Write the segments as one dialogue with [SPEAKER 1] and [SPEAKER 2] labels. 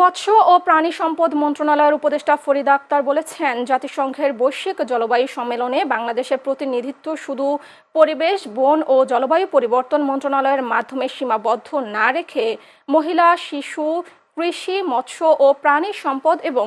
[SPEAKER 1] মৎস্য ও প্রাণী সম্পদ মন্ত্রণালয়ের উপদেষ্টা ফরিদ আক্তার বলেছেন, জাতিসংঘের বৈশ্বিক জলবায়ু সম্মেলনে বাংলাদেশের প্রতিনিধিত্ব শুধু পরিবেশ, বন ও জলবায়ু পরিবর্তন মন্ত্রণালয়ের মাধ্যমে সীমাবদ্ধ না রেখে মহিলা, শিশু, কৃষি, মৎস্য ও প্রাণী সম্পদ এবং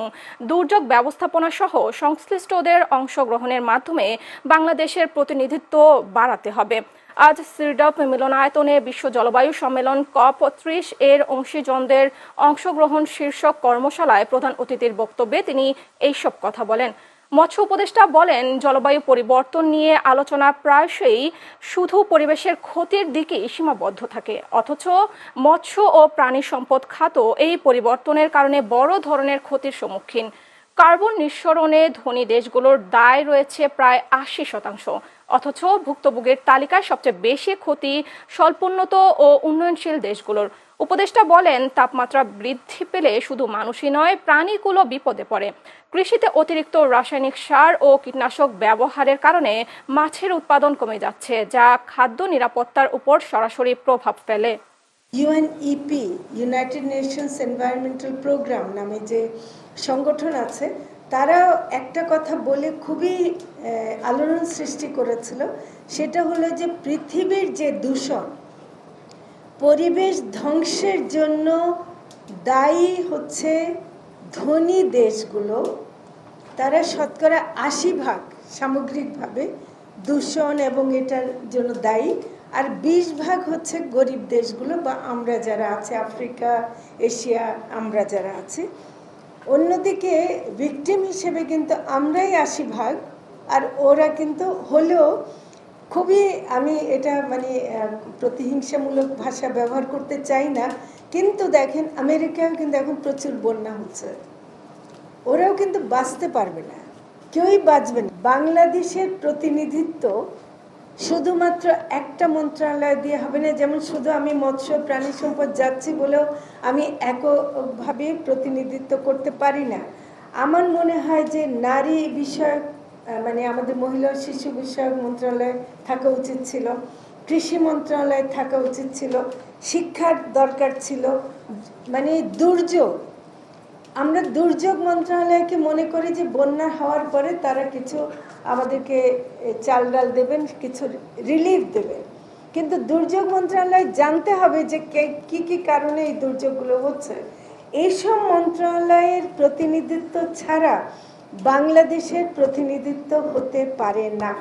[SPEAKER 1] দুর্যোগ ব্যবস্থাপনা সহ সংশ্লিষ্টদের অংশগ্রহণের মাধ্যমে বাংলাদেশের প্রতিনিধিত্ব বাড়াতে হবে। আজ সিরডপ মিলনায়তনে বিশ্ব জলবায়ু সম্মেলন কপ ত্রিশ এর অংশীজনদের অংশগ্রহণ শীর্ষক কর্মশালায় প্রধান অতিথির বক্তব্যে তিনি এইসব কথা বলেন। মৎস্য উপদেষ্টা বলেন, জলবায়ু পরিবর্তন নিয়ে আলোচনা প্রায়শই শুধু পরিবেশের ক্ষতির দিকে সীমাবদ্ধ থাকে। অথচ মৎস্য ও প্রাণী সম্পদ খাত এই পরিবর্তনের কারণে বড় ধরনের ক্ষতির সম্মুখীন। কার্বন নিঃসরণে ধনী দেশগুলোর দায় রয়েছে প্রায় আশি শতাংশ। অথচ ভুক্তভোগীর তালিকায় সবচেয়ে বেশি ক্ষতি স্বল্পোন্নত ও উন্নয়নশীল দেশগুলোর। উপদেষ্টা বলেন, তাপমাত্রা বৃদ্ধি পেলে শুধু মানুষই নয় প্রাণীগুলো বিপদে পড়ে। কৃষিতে অতিরিক্ত রাসায়নিক সার ও কীটনাশক ব্যবহারের কারণে মাছের উৎপাদন কমে যাচ্ছে, যা খাদ্য নিরাপত্তার উপর সরাসরি প্রভাব ফেলে।
[SPEAKER 2] UNEP united nations environmental programme নামে যে সংগঠন আছে, তারাও একটা কথা বলে খুবই আলোড়ন সৃষ্টি করেছিল। সেটা হলো যে পৃথিবীর যে দূষণ, পরিবেশ ধ্বংসের জন্য দায়ী হচ্ছে ধনী দেশগুলো। তারা শতকরা আশি ভাগ সামগ্রিকভাবে দূষণ এবং এটার জন্য দায়ী। আর বিশ ভাগ হচ্ছে গরিব দেশগুলো বা আমরা যারা আছে, আফ্রিকা, এশিয়া, আমরা যারা আছি। অন্যদিকে ভিকটিম হিসেবে কিন্তু আমরাই আশি ভাগ, আর ওরা কিন্তু হলেও খুবই আমি এটা মানে প্রতিহিংসামূলক ভাষা ব্যবহার করতে চাই না। কিন্তু দেখেন আমেরিকাও কিন্তু এখন প্রচুর বন্যা হচ্ছে। ওরাও কিন্তু বাঁচতে পারবে না। কেউই বাঁচবে না। বাংলাদেশের প্রতিনিধিত্ব শুধুমাত্র একটা মন্ত্রণালয় দিয়ে হবে না, যেমন শুধু আমি মৎস্য প্রাণী সম্পদ যাচ্ছি বলেও আমি একভাবে প্রতিনিধিত্ব করতে পারি না। আমার মনে হয় যে নারী বিষয়ক মানে আমাদের মহিলা শিশু বিষয়ক মন্ত্রণালয় থাকা উচিত ছিল, কৃষি মন্ত্রণালয় থাকা উচিত ছিল, শিক্ষার দরকার ছিল মানে দুর্যোগ আমরা দুর্যোগ মন্ত্রণালয়কে মনে করি যে বন্যা হওয়ার পরে তারা কিছু আমাদেরকে চাল ডাল দেবেন, কিছু রিলিফ দেবে কিন্তু দুর্যোগ মন্ত্রণালয় জানতে হবে যে কে- কি কি কারণে এই দুর্যোগগুলো হচ্ছে। এইসব মন্ত্রণালয়ের প্রতিনিধিত্ব ছাড়া বাংলাদেশের প্রতিনিধিত্ব হতে পারে না।